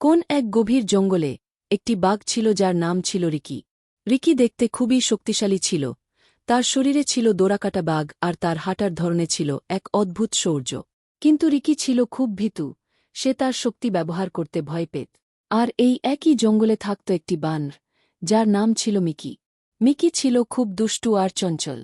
কোন এক গভীর জঙ্গলে একটি বাঘ ছিল যার নাম ছিল রিকি। রিকি দেখতে খুবই শক্তিশালী ছিল। তার শরীরে ছিল দোরাকাটা বাঘ আর তার হাঁটার ধরনে ছিল এক অদ্ভুত শৌর্য কিন্তু রিকি ছিল খুব ভীতু। সে তার শক্তি ব্যবহার করতে ভয় পেত। আর এই একই জঙ্গলে থাকত একটি বানর, যার নাম ছিল মিকি। মিকি ছিল খুব দুষ্টু আর চঞ্চল।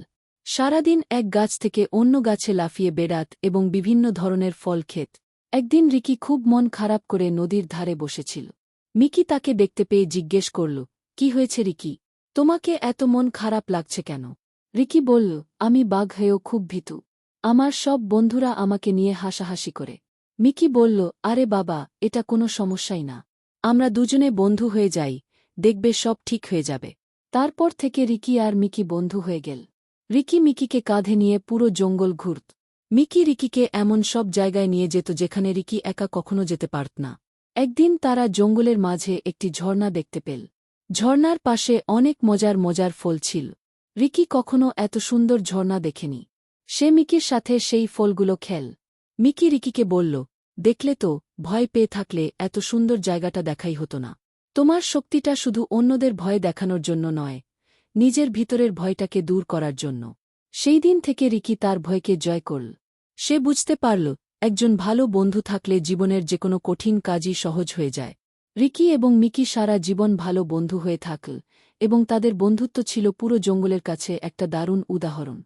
সারাদিন এক গাছ থেকে অন্য গাছে লাফিয়ে বেড়াত এবং বিভিন্ন ধরনের ফল খেত। একদিন রিকি খুব মন খারাপ করে নদীর ধারে বসেছিল। মিকি তাকে দেখতে পেয়ে জিজ্ঞেস করল, কি হয়েছে রিকি? তোমাকে এত মন খারাপ লাগছে কেন? রিকি বলল, আমি বাঘ হয়েও খুব ভীতু। আমার সব বন্ধুরা আমাকে নিয়ে হাসাহাসি করে। মিকি বলল, আরে বাবা, এটা কোনো সমস্যাই না। আমরা দুজনে বন্ধু হয়ে যাই, দেখবে সব ঠিক হয়ে যাবে। তারপর থেকে রিকি আর মিকি বন্ধু হয়ে গেল। রিকি মিকিকে কাঁধে নিয়ে পুরো জঙ্গল ঘুরত। মিকি রিকিকে এমন সব জায়গায় নিয়ে যেত যেখানে রিকি একা কখনো যেতে পারত না। একদিন তারা জঙ্গলের মাঝে একটি ঝর্ণা দেখতে পেল। ঝর্ণার পাশে অনেক মজার মজার ফল ছিল। রিকি কখনো এত সুন্দর ঝর্ণা দেখেনি। সে মিকির সাথে সেই ফলগুলো খেল। মিকি রিকিকে বলল, দেখলে তো, ভয় পেয়ে থাকলে এত সুন্দর জায়গাটা দেখাই হতো না। তোমার শক্তিটা শুধু অন্যদের ভয় দেখানোর জন্য নয়, নিজের ভিতরের ভয়টাকে দূর করার জন্য। সেই দিন থেকে রিকি তার ভয়কে জয় করল। সে বুঝতে পারল, একজন ভালো বন্ধু থাকলে জীবনের যে কোনো কঠিন কাজই সহজ হয়ে যায়। রিকি এবং মিকি সারা জীবন ভালো বন্ধু হয়ে থাকল, এবং তাদের বন্ধুত্ব ছিল পুরো জঙ্গলের কাছে একটা দারুণ উদাহরণ।